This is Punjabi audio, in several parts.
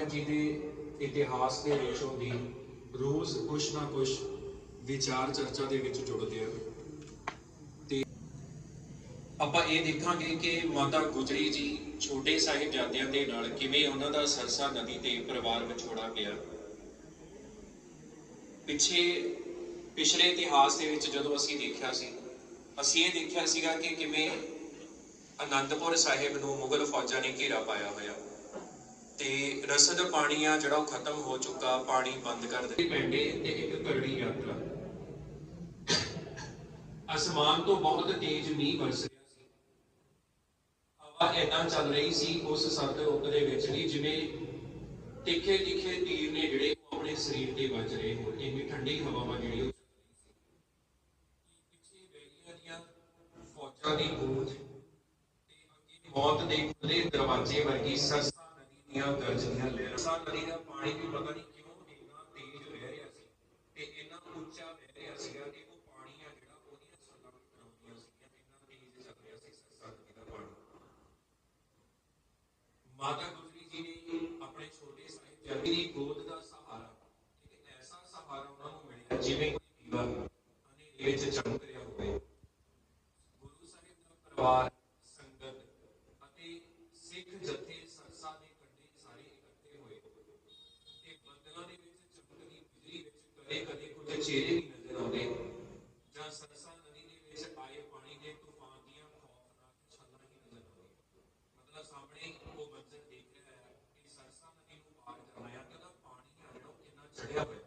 ਸਾਹਿਬ ਜੀ ਦੇ ਇਤਿਹਾਸ ਦੇ ਵਿੱਚੋਂ ਦੀ ਰੋਜ਼ ਕੁਛ ਨਾ ਕੁਛ ਵਿਚਾਰ ਚਰਚਾ ਦੇ ਵਿੱਚ ਜੁੜਦੇ ਆ। ਤੇ ਆਪਾਂ ਇਹ ਦੇਖਾਂਗੇ ਕਿ ਮਾਤਾ ਗੁਜਰੀ ਜੀ ਛੋਟੇ ਸਾਹਿਬਜ਼ਾਦਿਆਂ ਦੇ ਨਾਲ ਕਿਵੇਂ ਉਹਨਾਂ ਦਾ ਸਰਸਾ ਨਦੀ ਤੇ ਪਰਿਵਾਰ ਵਿਛੋੜਾ ਪਿਆ ਪਿੱਛੇ, ਪਿਛਲੇ ਇਤਿਹਾਸ ਦੇ ਵਿੱਚ ਜਦੋਂ ਅਸੀਂ ਦੇਖਿਆ ਸੀ, ਅਸੀਂ ਇਹ ਦੇਖਿਆ ਸੀਗਾ ਕਿ ਕਿਵੇਂ ਅਨੰਦਪੁਰ ਸਾਹਿਬ ਨੂੰ ਮੁਗਲ ਫੌਜਾਂ ਨੇ ਘੇਰਾ ਪਾਇਆ ਹੋਇਆ। ਤੇ ਰਸਦ ਪਾਣੀ ਆ ਜਿਹੜਾ ਉਹ ਖਤਮ ਹੋ ਚੁੱਕਾ, ਪਾਣੀ ਬੰਦ ਕਰ ਦਿੱਤੇ। ਪੈਂਡੇ ਤੇ ਇੱਕ ਕਰੜੀ ਯਾਤਰਾ। ਅਸਮਾਨ ਤੋਂ ਬਹੁਤ ਤੇਜ਼ ਮੀਂਹ ਵਰਸ ਰਿਹਾ ਸੀ। ਹਵਾ ਏਦਾਂ ਚੱਲ ਰਹੀ ਸੀ ਉਸ ਸਤਰੁੱਤ ਦੇ ਵਿੱਚ ਵੀ, ਜਿਵੇਂ ਤਿੱਖੇ ਤਿੱਖੇ ਤੀਰ ਨੇ ਜਿਹੜੇ ਉਹ ਆਪਣੇ ਸਰੀਰ ਤੇ ਵੱਜ ਰਹੇ ਹੋਣ ਇੰਨੀ ਠੰਡੀ ਹਵਾਵਾਂ ਜਿਹੜੀ ਉਹ ਚੱਲ ਰਹੀ ਸੀ। ਪਿੱਛੇ ਵੈਲੀਆਂ ਦੀਆਂ ਫੌਜਾਂ ਦੀ ਗੂੰਜ ਤੇ ਅੱਗੇ ਮੌਤ ਦੇ ਖੁੱਲੇ ਦਰਵਾਜ਼ੇ ਵਰਗੀ ਸਰਸਾ ਨਦੀ ਦੀਆਂ ਲਹਿਰਾਂ ਸਰਸਾ ਨਦੀ ਦਾ, ਪਾਣੀ ਵੀ ਪਤਾ ਨਹੀਂ ਕਿਉਂ ਇੰਨਾ ਤੇਜ਼ ਵਹਿ ਰਿਹਾ ਸੀ ਤੇ ਇੰਨਾ ਉੱਚਾ ਵਹਿ ਰਿਹਾ ਸੀਗਾ ਕਿ ਉਹ ਪਾਣੀ ਆ ਜਿਹੜਾ ਉਹਦੀਆਂ ਸੱਲਾਂ ਕਰਾਉਂਦੀਆਂ ਸੀਗੀਆਂ, ਇੰਨਾ ਤੇਜ਼ ਚੱਲ ਰਿਹਾ ਸੀ ਸਰਸਾ ਨਦੀ ਦਾ ਪਾਣੀ। ਮਾਤਾ ਗੁਜਰੀ ਜੀ ਨੇ ਆਪਣੇ ਛੋਟੇ ਸਾਹਿਬ ਦੀ ਗੋਦ ਦਾ ਸਹਾਰਾ ਇੱਕ ਐਸਾ ਸਹਾਰਾ ਉਹਨਾਂ ਨੂੰ ਮਿਲਿਆ, ਜਿਵੇਂ ਕੋਈ ਦੀਵਾ ਹਨੇਰੇ ਵਿੱਚ ਚਮਕ ਰਿਹਾ ਹੋਵੇ ਗੁਰੂ ਸਾਹਿਬ ਦਾ ਪਰਿਵਾਰ ਸੰਗਤ ਅਤੇ ਸਿੱਖ ਜਥੇ ਸਰਸਾ ਦੇ ਕੰਢੇ ਸਾਰੇ ਇਕੱਠੇ ਹੋਏ ਤੇ ਬੱਦਲਾਂ ਦੇ ਵਿੱਚ ਚਮਕਦੀ ਬਿਜਲੀ ਵਿੱਚ ਕਦੇ ਕਦੇ ਚਿਹਰੇ ਵੀ ਨਜ਼ਰ ਆਉਂਦੇ ਜਾਂ ਸਰਸਾ ਨਦੀ ਦੇ ਵਿੱਚ ਆਏ ਪਾਣੀ ਦੇ ਤੂਫਾਨ ਦੀਆਂ ਖੌਫਨਾਕ ਛੱਲਾਂ ਹੀ ਨਜ਼ਰ ਆਉਂਦੀਆਂ ਮਤਲਬ ਸਾਹਮਣੇ ਉਹ ਮੰਜ਼ਰ ਦੇਖ ਰਿਹਾ ਹੈ ਕਿ ਸਰਸਾ ਨਦੀ ਨੂੰ ਪਾਰ ਕਰਨਾ ਹੈ ਤੇ ਉਹਦਾ ਪਾਣੀ ਆ ਜਿਹੜਾ ਕਿੰਨਾ ਚੜਿਆ ਹੋਇਆ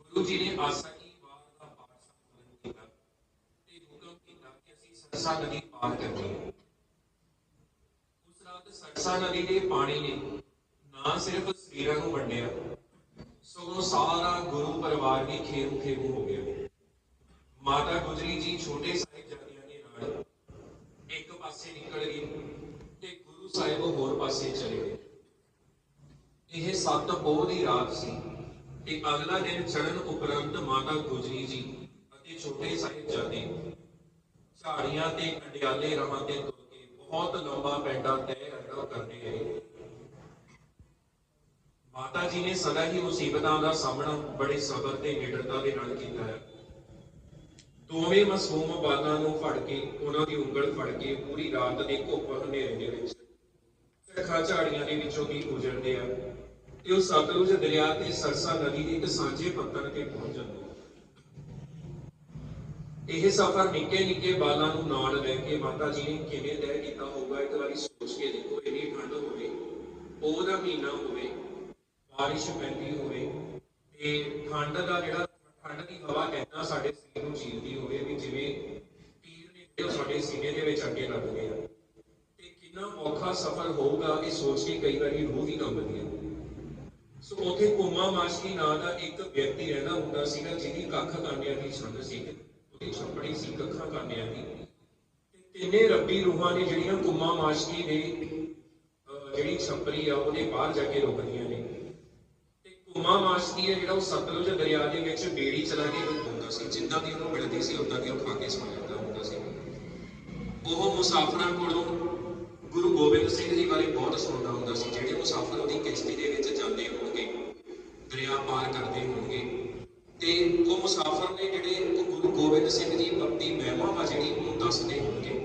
ਗੁਰੂ ਜੀ ਨੇ ਆਸਾ ਕੀ ਵਾਰ ਦਾ ਪਾਠ ਸੰਪੂਰਨ ਕੀਤਾ ਤੇ ਹੁਕਮ ਕੀਤਾ ਕਿ ਅਸੀਂ ਸਰਸਾ ਨਦੀ ਪਾਰ ਕਰਨੀ ਹੈ। ਉਸ ਰਾਤ ਸਰਸਾ ਨਦੀ ਦੇ ਪਾਣੀ ਨੇ ਨਾ ਸਿਰਫ ਸਰੀਰਾਂ ਨੂੰ ਵੰਡਿਆ ਸਗੋਂ ਸਾਰਾ ਗੁਰੂ ਪਰਿਵਾਰ ਵੀ ਖੇਰੂ ਖੇਰੂ ਹੋ ਗਿਆ। ਮਾਤਾ ਗੁਜਰੀ ਜੀ ਛੋਟੇ ਸਾਹਿਬਜ਼ਾਦਿਆਂ ਦੇ ਨਾਲ ਇੱਕ ਪਾਸੇ ਨਿਕਲ ਗਈ ਤੇ ਗੁਰੂ ਸਾਹਿਬ ਹੋਰ ਪਾਸੇ ਚਲੇ ਗਏ। ਇਹ ਸੱਤ ਪੋਹ ਦੀ ਰਾਤ ਸੀ ਤੇ ਅਗਲਾ ਦਿਨ ਚੜ੍ਹਨ ਉਪਰੰਤ ਮਾਤਾ ਗੁਜਰੀ ਜੀ ਅਤੇ ਛੋਟੇ ਸਾਹਿਬਜ਼ਾਦੇ ਝਾੜੀਆਂ ਤੇ ਕੰਡਿਆਲੇ ਰਹਾਂ ਤੇ ਤੁਰ ਕੇ ਬਹੁਤ ਲੰਬਾ ਪੈਂਡਾ ਤੈਅ ਜਿਹੜਾ ਕਰਦੇ ਰਹੇ। ਮਾਤਾ ਜੀ ਨੇ ਸਦਾ ਹੀ ਮੁਸੀਬਤਾਂ ਦਾ ਸਾਹਮਣਾ ਬੜੇ ਸਬਰ ਤੇ ਨਿਡਰਤਾ ਦੇ ਨਾਲ ਕੀਤਾ ਹੈ। ਦੋਵੇਂ ਮਾਸੂਮ ਬਾਲਾਂ ਨੂੰ ਫੜ ਕੇ, ਉਹਨਾਂ ਦੀ ਉਂਗਲ ਫੜ ਕੇ ਪੂਰੀ ਰਾਤ ਦੇ ਘੁੱਪ ਹਨੇਰੇ ਦੇ ਵਿੱਚ ਝੱਖਾ ਝਾੜੀਆਂ ਦੇ ਵਿੱਚੋਂ ਦੀ ਗੁਜ਼ਰਦੇ ਆ ਤੇ ਉਹ ਸਤਲੁਜ ਦਰਿਆ ਤੇ ਸਰਸਾ ਨਦੀ ਦੇ ਇੱਕ ਸਾਂਝੇ ਪੱਤਣ ਤੇ ਪਹੁੰਚ ਜਾਂਦੇ ਇਹ ਸਫ਼ਰ ਨਿੱਕੇ ਨਿੱਕੇ ਬਾਲਾਂ ਨੂੰ ਨਾਲ ਲੈ ਕੇ ਮਾਤਾ ਜੀ ਨੇ ਕਿਵੇਂ ਤੈਅ ਕੀਤਾ ਹੋਊਗਾ, ਇੱਕ ਵਾਰੀ ਸੋਚ ਕੇ ਦੇਖੋ, ਇੰਨੀ ਠੰਡ ਹੋਵੇ ਉਹਦਾ ਮਹੀਨਾ ਹੋਵੇ ਬਾਰਿਸ਼ ਪੈਂਦੀ ਹੋਵੇ ਤੇ ਠੰਡ ਦਾ ਜਿਹੜਾ ਠੰਡ ਦੀ ਹਵਾ ਕਹਿੰਦਾ ਸਾਡੇ ਸਰੀਰ ਨੂੰ ਚੀਰਦੀ ਹੋਵੇ ਵੀ ਜਿਵੇਂ ਤੀਰ ਨੇ ਜਿਹੜੇ ਸਾਡੇ ਸੀਨੇ ਦੇ ਵਿੱਚ ਅੱਗੇ ਲੱਗਦੇ ਆ। ਤੇ ਕਿੰਨਾ ਔਖਾ ਸਫ਼ਰ ਹੋਊਗਾ ਇਹ ਸੋਚ ਕੇ ਕਈ ਵਾਰੀ ਰੂਹ ਵੀ ਕੰਬਦੀ ਹੈ ਸੋ ਉਥੇ ਕੋਮਾ ਮਾਸ਼ਕੀ ਨਾਂ ਦਾ ਇੱਕ ਵਿਅਕਤੀ ਰਹਿੰਦਾ ਹੁੰਦਾ ਸੀਗਾ ਜਿਹਦੀ ਕੱਖ ਕਾਂਡਿਆਂ ਦੀ ਛੰਦ ਸੀ। ਉਹਦੀ ਛੱਪੜੀ ਸੀ, ਕੱਖਾਂ ਕਾਂਡਿਆਂ ਦੀ। ਤੇ ਤਿੰਨੇ ਰੱਬੀ ਰੂਹਾਂ ਨੇ ਜਿਹੜੀਆਂ ਕੁਮਾ ਮਾਸ਼ਕੀ ਨੇ, ਅਹ ਜਿਹੜੀ ਛੱਪੜੀ ਆ ਉਹਦੇ ਬਾਹਰ ਜਾ ਕੇ ਰੁਕਦੀਆਂ ਕੁਮਾ ਹੈ ਜਿਹੜਾ ਉਹ ਸਤਲੁਜ ਦਰਿਆ ਦੇ ਵਿੱਚ ਬੇੜੀ ਚਲਾ ਕੇ ਹੁੰਦਾ ਸੀ ਜਿੱਦਾਂ ਦੀ ਉਹਨੂੰ ਮਿਲਦੀ ਸੀ ਉਦਾਂ ਦੀ ਉਹ ਖਾ ਕੇ ਸੌਂ ਜਾਂਦਾ ਹੁੰਦਾ ਸੀ। ਉਹ ਮੁਸਾਫਰਾਂ ਕੋਲੋਂ ਗੁਰੂ ਗੋਬਿੰਦ ਸਿੰਘ ਜੀ ਬਾਰੇ ਬਹੁਤ ਸੁਣਦਾ ਹੁੰਦਾ ਸੀ, ਜਿਹੜੇ ਮੁਸਾਫਰ ਉਹਦੀ ਕਿਸ਼ਤੀ ਦੇ ਵਿੱਚ ਜਾਂਦੇ ਹੋਣਗੇ, ਦਰਿਆ ਪਾਰ ਕਰਦੇ ਹੋਣਗੇ, ਤੇ ਉਹ ਮੁਸਾਫਰ ਨੇ ਜਿਹੜੇ ਉਹ ਗੁਰੂ ਗੋਬਿੰਦ ਸਿੰਘ ਜੀ ਦੀ ਮਹਿਮਾ ਵਾ ਜਿਹੜੀ ਉਹਨੂੰ ਦੱਸਦੇ ਹੋਣਗੇ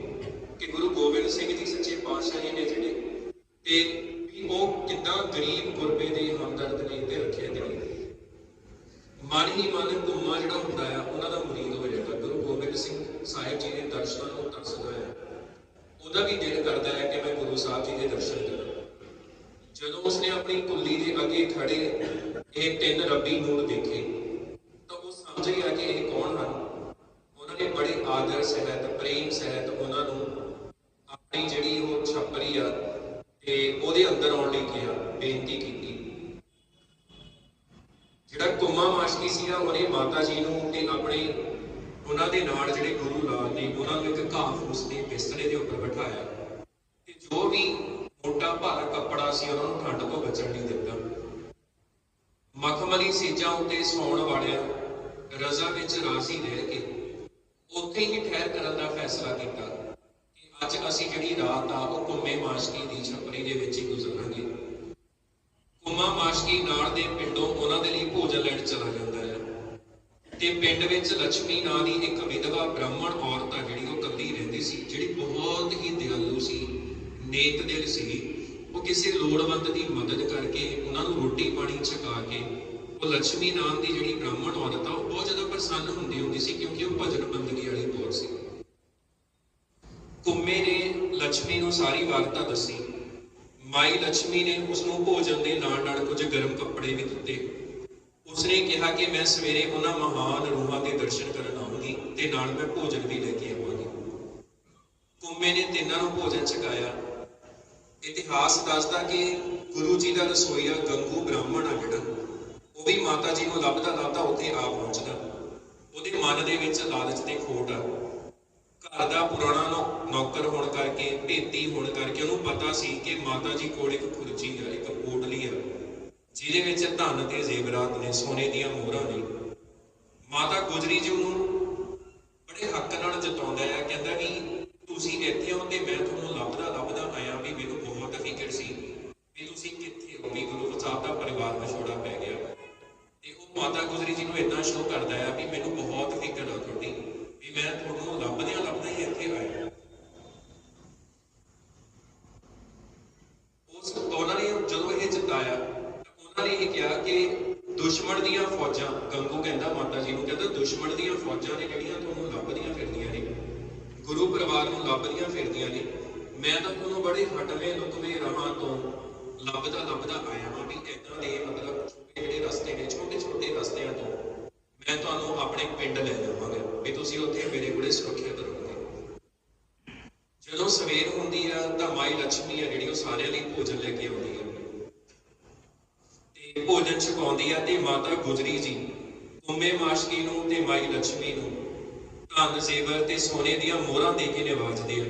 ਕਿ ਗੁਰੂ ਗੋਬਿੰਦ ਸਿੰਘ ਜੀ ਸੱਚੇ ਪਾਤਸ਼ਾਹ ਜੀ ਨੇ ਜਿਹੜੇ, ਤੇ ਉਹ ਕਿੱਦਾਂ ਗਰੀਬ ਗੁਰਬੇ ਦੇ ਹਮਦਰਦ ਨੇ ਤੇ ਰੱਖਿਆ ਤੇ ਮਨ ਹੀ ਮਨ ਗੁੰਮਾ ਜਿਹੜਾ ਹੁੰਦਾ ਆ, ਉਹਨਾਂ ਦਾ ਮੁਰੀਦ ਹੋ ਜਾਂਦਾ ਗੁਰੂ ਗੋਬਿੰਦ ਸਿੰਘ ਸਾਹਿਬ ਜੀ ਦੇ ਦਰਸ਼ਨਾਂ ਨੂੰ ਤਰਸਦਾ ਹੈ ਉਹਦਾ ਵੀ ਦਿਲ ਕਰਦਾ ਹੈ ਕਿ ਮੈਂ ਗੁਰੂ ਸਾਹਿਬ ਜੀ ਦੇ ਦਰਸ਼ਨ ਕਰਾਂ। ਜਦੋਂ ਉਸਨੇ ਆਪਣੀ ਕੁੱਲੀ ਦੇ ਅੱਗੇ ਖੜੇ ਇਹ ਤਿੰਨ ਰੱਬੀ ਨੂਰ ਦੇਖੇ ਤਾਂ ਉਹ ਸਮਝ ਗਿਆ ਕਿ ਇਹ ਕੌਣ ਹਨ ਉਹਨਾਂ ਨੇ ਬੜੇ ਆਦਰ ਸਹਿਤ ਪ੍ਰੇਮ ਸਹਿਤ ਉਹਨਾਂ ਨੂੰ ਆਪਣੀ ਜਿਹੜੀ ਉਹ ਛੱਪਰੀ ਆ ਤੇ ਉਹਦੇ ਅੰਦਰ ਆਉਣ ਲਈ ਕਿਹਾ ਬੇਨਤੀ ਕੀਤੀ ਜਿਹੜਾ ਕੁਮਾ ਮਾਸ਼ਕੀ ਸੀ ਨਾ ਉਹਨੇ ਮਾਤਾ ਜੀ ਨੂੰ ਤੇ ਆਪਣੇ ਉਹਨਾਂ ਦੇ ਨਾਲ ਜਿਹੜੇ ਗੁਰੂ ਲਾਲ ਨੇ ਉਹਨਾਂ ਨੂੰ ਇੱਕ ਘਾਹ ਫੂਸ ਦੇ ਬਿਸਤਰੇ ਦੇ ਉੱਪਰ ਬਿਠਾਇਆ ਤੇ ਜੋ ਵੀ ਮੋਟਾ ਭਾਰਾ ਕੱਪੜਾ ਸੀ ਉਹਨਾਂ ਨੂੰ ਠੰਡ ਤੋਂ ਬਚਣ ਲਈ ਦਿੱਤਾ। ਮਖਮਲੀ ਸੀਜਾਂ ਉੱਤੇ ਸੌਣ ਵਾਲਿਆਂ ਰਜ਼ਾ ਵਿੱਚ ਰਾਜ਼ੀ ਰਹਿ ਕੇ ਉੱਥੇ ਹੀ ਠਹਿਰ ਕਰਨ ਦਾ ਫੈਸਲਾ ਕੀਤਾ ਕਿ ਅੱਜ ਅਸੀਂ ਜਿਹੜੀ ਰਾਤ ਆ, ਉਹ ਕੁੰਮੇ ਮਾਸ਼ਕੀ ਦੀ ਛਪਰੀ ਦੇ ਵਿੱਚ ਹੀ ਗੁਜ਼ਰਾਂਗੇ। ਮਾਸ਼ਕੀ ਨਾਲ ਦੇ ਪਿੰਡੋਂ ਉਹਨਾਂ ਦੇ ਲਈ ਭੋਜਨ ਲੈਣ ਚਲਾ ਜਾਂਦਾ ਹੈ। ਤੇ ਪਿੰਡ ਵਿੱਚ ਲక్ష్ਮੀ ਨਾਂ ਦੀ ਇੱਕ ਵਿਧਵਾ ਬ੍ਰਾਹਮਣ ਔਰਤ ਆ ਜਿਹੜੀ, ਉਹ ਇਕੱਲੀ ਰਹਿੰਦੀ ਸੀ, ਜਿਹੜੀ ਬਹੁਤ ਹੀ ਦਿਆਲੂ ਸੀ, ਨੇਕ ਦਿਲ ਸੀ। ਉਹ ਕਿਸੇ ਲੋੜਵੰਦ ਦੀ ਮਦਦ ਕਰਕੇ ਉਹਨਾਂ ਨੂੰ ਰੋਟੀ ਪਾਣੀ ਛਕਾ ਕੇ, ਉਹ ਲక్ష్ਮੀ ਨਾਮ ਦੀ ਜਿਹੜੀ ਬ੍ਰਾਹਮਣ ਔਰਤ ਆ, ਉਹ ਬਹੁਤ ਜ਼ਿਆਦਾ ਪ੍ਰਸੰਨ ਹੁੰਦੀ ਹੁੰਦੀ ਸੀ ਕਿਉਂਕਿ ਉਹ ਭਜਨ ਬੰਦਗੀ ਵਾਲੀ ਬਹੁਤ ਸੀ। ਕੁੰਮੇ ਨੇ ਲక్ష్ਮੀ ਨੂੰ ਸਾਰੀ ਵਾਰਤਾ ਦੱਸੀ। ਮਾਈ ਲక్ష్ਮੀ ਨੇ ਉਸ ਨੂੰ ਭੋਜਨ ਦੇ ਨਾਲ ਨਾਲ ਕੁਝ ਗਰਮ ਕੱਪੜੇ ਵੀ ਦਿੱਤੇ। ਉਸਨੇ ਕਿਹਾ ਕਿ ਮੈਂ ਸਵੇਰੇ ਉਹਨਾਂ ਮਹਾਨ ਰੂਹਾਂ ਦੇ ਦਰਸ਼ਨ ਕਰਨ ਆਉਂਗੀ ਤੇ ਨਾਲ ਮੈਂ ਭੋਜਨ ਵੀ ਲੈ ਕੇ ਆਵਾਂਗੀ। ਕੁੰਮੇ ਨੇ ਤਿੰਨਾਂ ਨੂੰ ਭੋਜਨ ਛਕਾਇਆ। ਇਤਿਹਾਸ ਦੱਸਦਾ ਕਿ ਗੁਰੂ ਜੀ ਦਾ ਰਸੋਈਆ ਗੰਗੂ ਬ੍ਰਾਹਮਣ ਆ ਜਿਹੜਾ। ਉਹ ਵੀ ਮਾਤਾ ਜੀ ਨੂੰ ਲੱਭਦਾ ਲੱਭਦਾ ਉੱਥੇ ਆ ਪਹੁੰਚਦਾ। ਉਹਦੇ ਮਨ ਦੇ ਵਿੱਚ ਲਾਲਚ ਤੇ ਖੋਟ ਆ। ਘਰ ਦਾ ਪੁਰਾਣਾ ਨੌਕਰ ਹੋਣ ਕਰਕੇ, ਭੇਤੀ ਹੋਣ ਕਰਕੇ ਉਹਨੂੰ ਪਤਾ ਸੀ ਕਿ ਮਾਤਾ ਜੀ ਕੋਲ ਇੱਕ ਕੁਰਸੀ ਆ, ਇੱਕ ਪੋਟਲੀ ਆ। ਜਿਹਦੇ ਵਿੱਚ ਧਨ ਤੇ ਜ਼ੇਵਰਾਤ ਨੇ, ਸੋਨੇ ਦੀਆਂ ਮੋਹਰਾਂ ਨੇ। ਮਾਤਾ ਗੁਜਰੀ ਜੀ ਉਹਨੂੰ ਮਾਤਾ ਗੁਜਰੀ ਜੀ ਨੂੰ ਇਦਾਂ ਸ਼ੋਅ ਕਰਦਾ ਹੈ ਵੀ ਮੈਨੂੰ ਬਹੁਤ ਫਿਕਰ ਆ ਤੁਹਾਡੀ, ਵੀ ਮੈਂ ਤੁਹਾਨੂੰ ਲੱਭਦਿਆਂ ਲੱਭਦਾ ਹੀ ਇੱਥੇ ਆਇਆ। ਉਸ ਉਹਨਾਂ ਨੇ ਜਦੋਂ ਇਹ ਜਿਤਾਇਆ, ਉਹਨਾਂ ਨੇ ਇਹ ਕਿਹਾ ਕਿ ਦੁਸ਼ਮਣ ਦੀਆਂ ਫੌਜਾਂ, ਗੰਗੂ ਕਹਿੰਦਾ ਮਾਤਾ ਜੀ ਨੂੰ, ਕਹਿੰਦਾ ਦੁਸ਼ਮਣ ਦੀਆਂ ਫੌਜਾਂ ਨੇ ਜਿਹੜੀਆਂ ਤੁਹਾਨੂੰ ਲੱਭਦੀਆਂ ਫਿਰਦੀਆਂ ਨੇ, ਗੁਰੂ ਪਰਿਵਾਰ ਨੂੰ ਲੱਭਦੀਆਂ ਫਿਰਦੀਆਂ ਨੇ, ਮੈਂ ਤਾਂ ਤੁਹਾਨੂੰ ਬੜੇ ਹਟਵੇਂ, ਲੁਕਵੇਂ ਰਾਹਾਂ ਤੋਂ ਲੱਭਦਾ ਲੱਭਦਾ ਆਇਆ ਹਾਂ ਵੀ ਇਦਾਂ ਦੇ ਮਤਲਬ ਪਿੰਡ ਲੈ ਜਾਵਾਂਗੇ। ਵੀ ਤੁਸੀਂ ਉੱਥੇ ਮੇਰੇ ਕੋਲੇ ਸੁਰੱਖਿਅਤ ਰਹੋਗੇ। ਜਦੋਂ ਸਵੇਰ ਹੁੰਦੀ ਆ, ਤਾਂ ਮਾਈ ਲక్ష్ਮੀ ਆ ਜਿਹੜੀ, ਉਹ ਸਾਰਿਆਂ ਲਈ ਭੋਜਨ ਲੈ ਕੇ ਆਉਂਦੀ ਆ। ਤੇ ਭੋਜਨ ਛਕਾਉਂਦੀ ਆ ਤੇ ਮਾਤਾ ਗੁਜਰੀ ਜੀ ਉਮੇ ਮਾਸ਼ਕੀ ਨੂੰ ਤੇ ਮਾਈ ਲక్ష్ਮੀ ਨੂੰ, ਧਨ ਜ਼ੇਵਰ ਤੇ ਸੋਨੇ ਦੀਆਂ ਮੋਹਰਾਂ ਦੇ ਕੇ ਨਿਵਾਜਦੇ ਆ।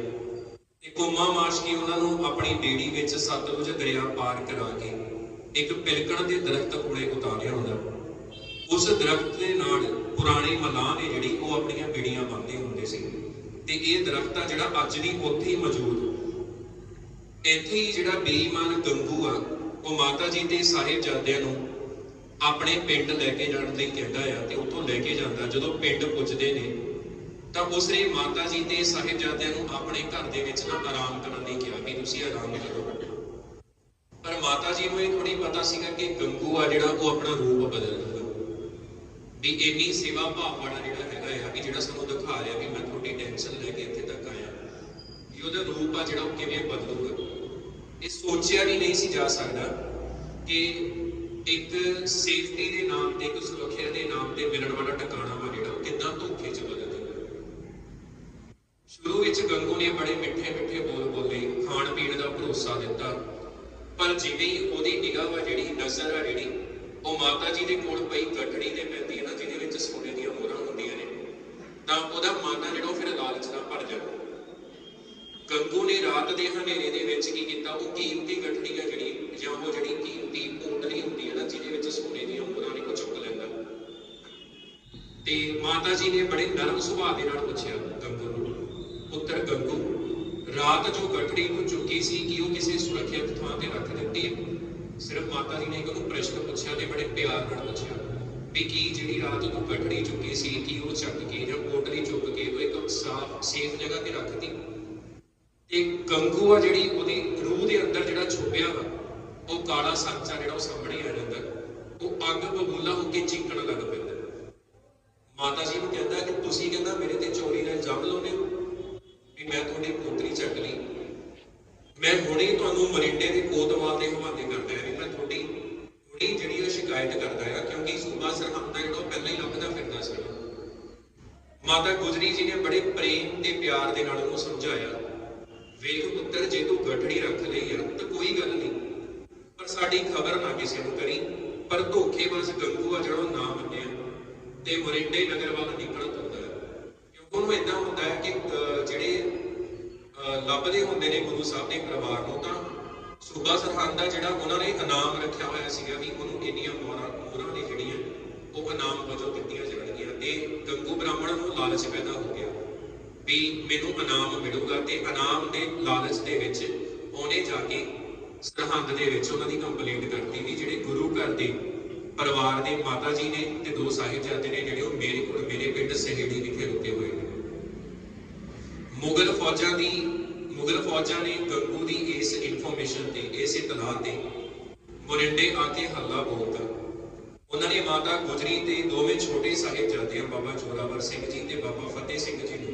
ਤੇ ਕੁੰਮਾ ਮਾਸ਼ਕੀ ਉਹਨਾਂ ਨੂੰ ਆਪਣੀ ਬੇੜੀ ਵਿੱਚ ਸਤਲੁਜ ਦਰਿਆ ਪਾਰ ਕਰਾ ਕੇ ਇੱਕ ਪਿਲਕਣ ਦੇ ਦਰਖਤ ਕੋਲੇ ਉਤਾਰਿਆ ਹੁੰਦਾ। ਉਸ ਦਰਖਤ ਦੇ ਨਾਲ ਪੁਰਾਣੇ ਮਲਾਂ ਨੇ ਜਿਹੜੀ, ਉਹ ਆਪਣੀਆਂ ਬੇੜੀਆਂ ਬੰਨ੍ਹਦੇ ਹੁੰਦੇ ਸੀ। ਤੇ ਇਹ ਦਰਖਤ ਆ ਜਿਹੜਾ ਅੱਜ ਵੀ ਉੱਥੇ ਹੀ ਮੌਜੂਦ। ਇੱਥੇ ਹੀ ਜਿਹੜਾ ਬੇਈਮਾਨ ਗੰਗੂ ਆ, ਉਹ ਮਾਤਾ ਜੀ ਤੇ ਸਾਹਿਬਜ਼ਾਦਿਆਂ ਨੂੰ ਆਪਣੇ ਪਿੰਡ ਲੈ ਕੇ ਜਾਣ ਲਈ ਕਹਿੰਦਾ ਆ ਤੇ ਉੱਥੋਂ ਲੈ ਕੇ ਜਾਂਦਾ। ਜਦੋਂ ਪਿੰਡ ਪੁੱਜਦੇ ਨੇ, ਤਾਂ ਉਸਨੇ ਮਾਤਾ ਜੀ ਤੇ ਸਾਹਿਬਜ਼ਾਦਿਆਂ ਨੂੰ ਆਪਣੇ ਘਰ ਦੇ ਵਿੱਚ ਨਾ ਆਰਾਮ ਕਰਨ ਲਈ ਕਿਹਾ ਕਿ ਤੁਸੀਂ ਆਰਾਮ ਕਰੋ। ਪਰ ਮਾਤਾ ਜੀ ਨੂੰ ਇਹ ਥੋੜੀ ਪਤਾ ਸੀਗਾ ਕਿ ਗੰਗੂ ਆ ਜਿਹੜਾ, ਉਹ ਆਪਣਾ ਰੂਪ ਬਦਲ ਲੂਗਾ ਇੰਨੀ ਸੇਵਾ ਭਾਵ ਵਾਲਾ ਜਿਹੜਾ ਹੈਗਾ ਆ ਕਿ ਜਿਹੜਾ ਸਾਨੂੰ ਦਿਖਾ ਰਿਹਾ ਵੀ ਮੈਂ ਤੁਹਾਡੀ ਟੈਨਸ਼ਨ ਲੈ ਕੇ ਇੱਥੇ ਤੱਕ ਆਇਆ। ਵੀ ਉਹਦਾ ਰੂਪ ਆ ਜਿਹੜਾ ਉਹ ਕਿਵੇਂ ਬਦਲੂਗਾ। ਇਹ ਸੋਚਿਆ ਵੀ ਨਹੀਂ ਸੀ ਜਾ ਸਕਦਾ ਕਿ ਇੱਕ ਸੇਫਟੀ ਦੇ ਨਾਮ ਤੇ, ਇੱਕ ਸੁਰੱਖਿਆ ਦੇ ਨਾਮ ਤੇ ਮਿਲਣ ਵਾਲਾ ਟਿਕਾਣਾ ਵਾ ਜਿਹੜਾ ਉਹ ਕਿੱਦਾਂ ਧੋਖੇ ਚ ਬਦਲ ਗਿਆ ਸ਼ੁਰੂ ਵਿੱਚ ਗੰਗੂ ਨੇ ਬੜੇ ਮਿੱਠੇ ਮਿੱਠੇ ਬੋਲ ਬੋਲੇ, ਖਾਣ ਪੀਣ ਦਾ ਭਰੋਸਾ ਦਿੱਤਾ। ਪਰ ਜਿਵੇਂ ਹੀ ਉਹਦੀ ਨਿਗਾਹ ਵਾ ਜਿਹੜੀ ਨਜ਼ਰ ਆ ਜਿਹੜੀ ਉਹ ਮਾਤਾ ਜੀ ਦੇ ਕੋਲ ਪਈ ਗੱਠੜੀ ਦੇ ਪੈਂਦੀ ਹੈ ਨਾ, ਜਿਹਦੇ ਵਿੱਚ ਸੋਨੇ ਦੀਆਂ ਮੋਹਰਾਂ ਹੁੰਦੀਆਂ ਨੇ। ਤਾਂ ਉਹਦਾ ਮਨ ਜਿਹੜਾ ਉਹ ਫਿਰ ਲਾਲਚ ਨਾਲ ਭਰ ਜਾਂਦਾ ਗੰਗੂ ਨੇ ਰਾਤ ਦੇ ਹਨੇਰੇ ਦੇ ਵਿੱਚ ਕੀ ਕੀਤਾ? ਉਹ ਕੀਮਤੀ ਗੱਠੜੀ ਆ ਜਿਹੜੀ, ਜਾਂ ਉਹ ਜਿਹੜੀ ਕੀਮਤੀ ਪੋਟਲੀ ਹੁੰਦੀ ਹੈ ਨਾ, ਜਿਹਦੇ ਵਿੱਚ ਸੋਨੇ ਦੀਆਂ ਮੋਹਰਾਂ ਨੇ, ਉਹ ਚੁੱਕ ਲੈਂਦਾ। ਤੇ ਮਾਤਾ ਜੀ ਨੇ ਬੜੇ ਨਰਮ ਸੁਭਾਅ ਦੇ ਨਾਲ ਪੁੱਛਿਆ ਗੰਗੂ ਨੂੰ, ਪੁੱਤਰ ਗੰਗੂ, ਰਾਤ ਜੋ ਗੱਠੜੀ ਨੂੰ ਚੁੱਕੀ ਸੀ, ਕਿ ਉਹ ਕਿਸੇ ਸੁਰੱਖਿਅਤ ਥਾਂ ਤੇ ਰੱਖ ਦਿੱਤੀ ਹੈ? ਸਿਰਫ ਮਾਤਾ ਜੀ ਨੇ ਇੱਕ ਉਹਨੂੰ ਪ੍ਰਸ਼ਨ ਪੁੱਛਿਆ ਤੇ ਬੜੇ ਪਿਆਰ ਨਾਲ ਪੁੱਛਿਆ ਵੀ ਕੀ ਜਿਹੜੀ ਰਾਤ ਤੂੰ ਗੱਠੜੀ ਚੁੱਕੀ ਸੀ, ਕੀ ਉਹ ਚੱਕ ਕੇ ਜਾਂ ਪੋਟਲੀ ਚੁੱਕ ਕੇ ਉਹ ਇੱਕ ਸਾਫ਼ ਸੇਫ ਜਗ੍ਹਾ ਤੇ ਰੱਖਤੀ? ਤੇ ਗੰਗੂ ਆ ਜਿਹੜੀ ਉਹਦੀ ਰੂਹ ਦੇ ਅੰਦਰ ਜਿਹੜਾ ਛੁਪਿਆ ਵਾ, ਉਹ ਕਾਲਾ ਸੱਚ ਆ ਜਿਹੜਾ ਉਹ ਸਾਹਮਣੇ ਆ ਜਾਂਦਾ, ਉਹ ਅੱਗ ਬਬੂਲਾ ਹੋ ਕੇ ਚੀਕਣ ਲੱਗ ਪੈਂਦਾ। ਮਾਤਾ ਜੀ ਨੂੰ ਕਹਿੰਦਾ ਕਿ ਤੁਸੀਂ ਕਹਿੰਦਾ ਮੇਰੇ ਤੇ ਚੋਰੀ ਦਾ ਇਲਜ਼ਾਮ ਲਾਉਂਦੇ ਹੋ ਵੀ ਮੈਂ ਤੁਹਾਡੀ ਪੋਤਰੀ ਚੱਕ ਲਈ ਮੈਂ ਹੁਣੇ ਤੁਹਾਨੂੰ ਮਰਿੰਡੇ ਦੇ ਕੋਤਵਾਲ ਦੇ ਹਵਾਲੇ ਕਰਦਾ ਹਾਂ, ਮੈਂ ਤੁਹਾਡੀ ਹੁਣੇ ਜਿਹੜੀ ਉਹ ਸ਼ਿਕਾਇਤ ਕਰਦਾ ਆ ਕਿਉਂਕਿ ਸੂਬਾ ਸਰਹੰਦ ਦਾ ਜਿਹੜਾ ਪਹਿਲਾਂ ਹੀ ਲੱਭਦਾ ਫਿਰਦਾ ਸੀ। ਮਾਤਾ ਗੁਜਰੀ ਜੀ ਨੇ ਬੜੇ ਪ੍ਰੇਮ ਤੇ ਪਿਆਰ ਦੇ ਨਾਲ ਉਹਨੂੰ ਸਮਝਾਇਆ, ਵੇਖ ਪੁੱਤਰ, ਜੇ ਤੂੰ ਗਠੜੀ ਰੱਖ ਲਈ ਆ, ਤਾਂ ਕੋਈ ਗੱਲ ਨਹੀਂ। ਪਰ ਸਾਡੀ ਖਬਰ ਨਾ ਕਿਸੇ ਨੂੰ ਕਰੀ, ਪਰ ਧੋਖੇਬਾਜ਼ ਗੰਗੂ ਆ ਜਿਹੜਾ ਉਹ ਨਾ ਮੰਨਿਆ, ਤੇ ਮਰਿੰਡੇ ਨਗਰ ਵੱਲ ਨਿਕਲ ਤੁਰਦਾ ਹੈ ਕਿਉਂਕਿ ਉਹਨੂੰ ਇਦਾਂ ਹੁੰਦਾ ਹੈ ਕਿ ਜਿਹੜੇ ਲੱਭਦੇ ਹੁੰਦੇ ਨੇ ਗੁਰੂ ਸਾਹਿਬ ਦੇ ਪਰਿਵਾਰ ਨੂੰ, ਤਾਂ ਸੂਬਾ ਸਰਹੰਦ ਦਾ ਜਿਹੜਾ ਉਹਨਾਂ ਨੇ ਇਨਾਮ ਰੱਖਿਆ ਹੋਇਆ ਸੀਗਾ ਵੀ ਉਹਨੂੰ ਇੰਨੀਆਂ ਮੋਹਰਾਂ ਮੋਹਰਾਂ ਨੇ ਜਿਹੜੀਆਂ ਉਹ ਇਨਾਮ ਵਜੋਂ ਦਿੱਤੀਆਂ ਜਾਣਗੀਆਂ ਤੇ ਗੰਗੂ ਬ੍ਰਾਹਮਣ ਨੂੰ ਲਾਲਚ ਪੈਦਾ ਹੋ ਗਿਆ ਵੀ ਮੈਨੂੰ ਇਨਾਮ ਮਿਲੂਗਾ ਤੇ ਇਨਾਮ ਦੇ ਲਾਲਚ ਦੇ ਵਿੱਚ ਉਹਨੇ ਜਾ ਕੇ ਸਰਹੰਦ ਦੇ ਵਿੱਚ ਉਹਨਾਂ ਦੀ ਕੰਪਲੇਂਟ ਕਰਤੀ ਵੀ ਜਿਹੜੇ ਗੁਰੂ ਘਰ ਦੇ ਪਰਿਵਾਰ ਦੇ ਮਾਤਾ ਜੀ ਨੇ ਤੇ ਦੋ ਸਾਹਿਬਜ਼ਾਦੇ ਨੇ ਜਿਹੜੇ ਉਹ ਮੇਰੇ ਕੋਲ ਮੇਰੇ ਪਿੰਡ ਸਹੇੜੀ ਵਿਖੇ ਰੁਕੇ ਹੋਏ ਨੇ ਮੁਗਲ ਫੌਜਾਂ ਦੀ ਮੁਗਲ ਫੌਜਾਂ ਨੇ ਗੰਗੂ ਦੀ ਇਸ ਇਨਫੋਰਮੇਸ਼ਨ ਤੇ, ਇਸ ਇਤਲਾਹ ਤੇ ਮੋਰਿੰਡੇ ਆ ਕੇ ਹੱਲਾ ਬੋਲਤਾ। ਉਹਨਾਂ ਨੇ ਮਾਤਾ ਗੁਜਰੀ ਤੇ ਦੋਵੇਂ ਛੋਟੇ ਸਾਹਿਬਜ਼ਾਦਿਆਂ, ਬਾਬਾ ਜੋਰਾਵਰ ਸਿੰਘ ਜੀ ਤੇ ਬਾਬਾ ਫਤਿਹ ਸਿੰਘ ਜੀ ਨੂੰ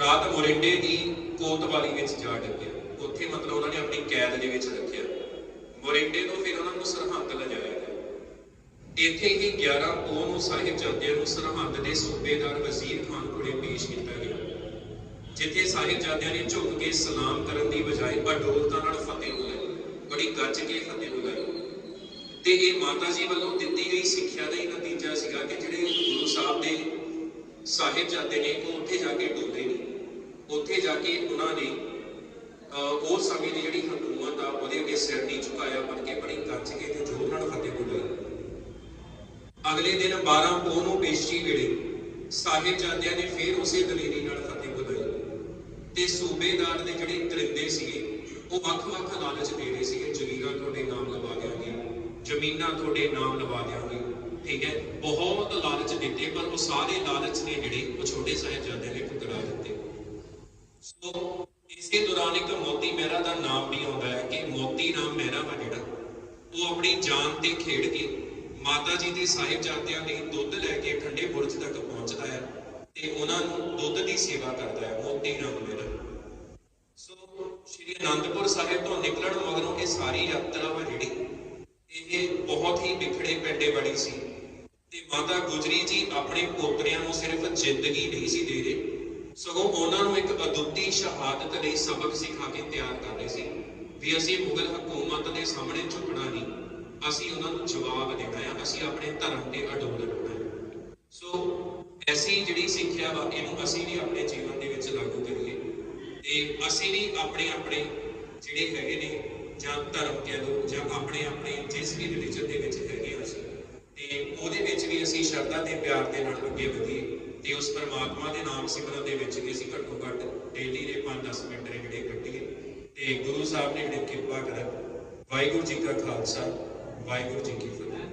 ਰਾਤ ਮੋਰਿੰਡੇ ਦੀ ਕੋਤਵਾਲੀ ਵਿੱਚ ਜਾ ਡੱਕਿਆ। ਉੱਥੇ ਮਤਲਬ ਉਹਨਾਂ ਨੇ ਆਪਣੀ ਕੈਦ ਦੇ ਵਿੱਚ ਰੱਖਿਆ। ਮੋਰਿੰਡੇ ਤੋਂ ਫਿਰ ਉਹਨਾਂ ਨੂੰ ਸਰਹੰਦ ਲਿਜਾਇਆ ਗਿਆ। ਇੱਥੇ ਹੀ 11 ਪੋਹ ਨੂੰ ਸਾਹਿਬਜ਼ਾਦਿਆਂ ਨੂੰ ਸਰਹੰਦ ਦੇ ਸੂਬੇਦਾਰ ਵਜ਼ੀਰ ਖਾਨ ਕੋਲੇ ਪੇਸ਼ ਕੀਤਾ ਗਿਆ। ਜਿੱਥੇ ਸਾਹਿਬਜ਼ਾਦਿਆਂ ਨੇ ਝੁਕ ਕੇ ਸਲਾਮ ਕਰਨ ਦੀ ਬਜਾਏ ਅਡੋਲਤਾ ਨਾਲ ਫਤਿਹ ਬੁਲਾਈ ਬੜੀ ਗੱਜ ਕੇ ਫਤਿਹ ਬੁਲਾਈ ਤੇ ਇਹ ਮਾਤਾ ਜੀ ਵੱਲੋਂ ਦਿੱਤੀ ਗਈ ਸਿੱਖਿਆ ਦਾ ਹੀ ਨਤੀਜਾ ਸੀਗਾ ਕਿ ਜਿਹੜੇ ਗੁਰੂ ਸਾਹਿਬ ਦੇ ਸਾਹਿਬਜ਼ਾਦੇ ਨੇ, ਉਹ ਉੱਥੇ ਜਾ ਕੇ ਡੋਲੇ ਨਹੀਂ ਉੱਥੇ ਜਾ ਕੇ ਉਹਨਾਂ ਨੇ ਉਸ ਸਮੇਂ ਦੀ ਜਿਹੜੀ ਹਕੂਮਤ ਆ ਉਹਦੇ ਅੱਗੇ ਸਿਰ ਨਹੀਂ ਝੁਕਾਇਆ ਬਣ ਕੇ ਬੜੀ ਗੱਜ ਕੇ ਤੇ ਜ਼ੋਰ ਨਾਲ ਫਤਿਹ ਬੁਲਾਈ ਅਗਲੇ ਦਿਨ 12 ਪੋਹ ਨੂੰ ਪੇਸ਼ੀ ਵੇਲੇ ਸਾਹਿਬਜ਼ਾਦਿਆਂ ਨੇ ਫੇਰ ਉਸੇ ਦਲੇਰੀ ਨਾਲ ਤੇ ਸੂਬੇਦਾਰ ਦੇ ਜਿਹੜੇ ਕਰਿੰਦੇ ਸੀਗੇ, ਉਹ ਵੱਖ-ਵੱਖ ਲਾਲਚ ਦੇ ਰਹੇ ਸੀਗੇ। ਜ਼ਮੀਰਾਂ ਤੁਹਾਡੇ ਨਾਮ ਲਵਾ ਦਿਆਂਗੇ, ਜ਼ਮੀਨਾਂ ਤੁਹਾਡੇ ਨਾਮ ਲਵਾ ਦਿਆਂਗੇ, ਠੀਕ ਹੈ? ਬਹੁਤ ਲਾਲਚ ਦਿੱਤੇ, ਪਰ ਉਹ ਸਾਰੇ ਲਾਲਚ ਨੇ ਜਿਹੜੇ ਉਹ ਛੋਟੇ ਸਾਹਿਬਜ਼ਾਦਿਆਂ ਨੇ ਠੁਕਰਾ ਦਿੱਤੇ। ਸੋ ਇਸੇ ਦੌਰਾਨ ਇੱਕ ਮੋਤੀ ਮਹਿਰਾ ਦਾ ਨਾਮ ਵੀ ਆਉਂਦਾ ਹੈ ਕਿ ਮੋਤੀ ਰਾਮ ਮਹਿਰਾ ਵਾ ਜਿਹੜਾ, ਉਹ ਆਪਣੀ ਜਾਨ ਤੇ ਖੇਡ ਕੇ ਮਾਤਾ ਜੀ ਦੇ ਸਾਹਿਬਜ਼ਾਦਿਆਂ ਲਈ ਦੁੱਧ ਲੈ ਕੇ ਠੰਡੇ ਬੁਰਜ ਤੱਕ ਪਹੁੰਚਦਾ ਹੈ। ਤੇ ਉਹਨਾਂ ਨੂੰ ਦੁੱਧ ਦੀ ਸੇਵਾ ਕਰਦਾ ਹੈ, ਮੋਤੀ ਨਾਮ ਮਹਿਰਾ ਸੋ ਸ਼੍ਰੀ ਅਨੰਦਪੁਰ ਸਾਹਿਬ ਤੋਂ ਨਿਕਲਣ ਮਗਰੋਂ ਇਹ ਸਾਰੀ ਯਾਤਰਾ ਵਾ ਜਿਹੜੀ, ਇਹ ਬਹੁਤ ਹੀ ਵਿਖੜੇ ਪੈਂਡੇ ਵਾਲੀ ਸੀ। ਤੇ ਮਾਤਾ ਗੁਜਰੀ ਜੀ ਆਪਣੇ ਪੋਤਰਿਆਂ ਨੂੰ ਸਿਰਫ ਜ਼ਿੰਦਗੀ ਨਹੀਂ ਸੀ ਦੇ ਰਹੇ। ਸਗੋਂ ਉਹਨਾਂ ਨੂੰ ਇੱਕ ਅਦੁੱਤੀ ਸ਼ਹਾਦਤ ਲਈ ਸਬਕ ਸਿਖਾ ਕੇ ਤਿਆਰ ਕਰ ਰਹੇ ਸੀ ਵੀ ਅਸੀਂ ਮੁਗਲ ਹਕੂਮਤ ਦੇ ਸਾਹਮਣੇ ਝੁਕਣਾ ਨਹੀਂ। ਅਸੀਂ ਉਹਨਾਂ ਨੂੰ ਜਵਾਬ ਦੇਣਾ ਹੈ ਅਸੀਂ ਆਪਣੇ ਧਰਮ ਤੇ ਅਡੋਲ ਰਹਿਣਾ ਸੋ ਐਸੀ ਜਿਹੜੀ ਸਿੱਖਿਆ ਵਾ, ਇਹਨੂੰ ਅਸੀਂ ਵੀ ਆਪਣੇ ਜੀਵਨ ਦੇ ਵਿੱਚ ਲਾਗੂ ਕਰੀਏ। ਤੇ ਅਸੀਂ ਵੀ ਆਪਣੇ ਆਪਣੇ ਜਿਹੜੇ ਹੈਗੇ ਨੇ, ਜਾਂ ਧਰਮ ਕਹਿ ਲਓ, ਜਾਂ ਆਪਣੇ ਆਪਣੇ ਜਿਸ ਵੀ ਰਿਲੀਜਨ ਦੇ ਵਿੱਚ ਹੈਗੇ ਹਾਂ ਅਸੀਂ, ਤੇ ਉਹਦੇ ਵਿੱਚ ਵੀ ਅਸੀਂ ਸ਼ਰਧਾ ਤੇ ਪਿਆਰ ਦੇ ਨਾਲ ਅੱਗੇ ਵਧੀਏ। ਤੇ ਉਸ ਪਰਮਾਤਮਾ ਦੇ ਨਾਮ ਸਿਮਰਨ ਦੇ ਵਿੱਚ ਵੀ ਅਸੀਂ ਘੱਟੋ ਘੱਟ ਡੇਲੀ ਦੇ 5-10 ਮਿੰਟ ਨੇ ਜਿਹੜੇ ਕੱਢੀਏ। ਤੇ ਗੁਰੂ ਸਾਹਿਬ ਨੇ ਜਿਹੜੇ ਕਿਰਪਾ ਕਰਨ, ਵਾਹਿਗੁਰੂ ਜੀ ਕਾ ਖਾਲਸਾ, ਵਾਹਿਗੁਰੂ ਜੀ ਕੀ ਫਤਿਹ।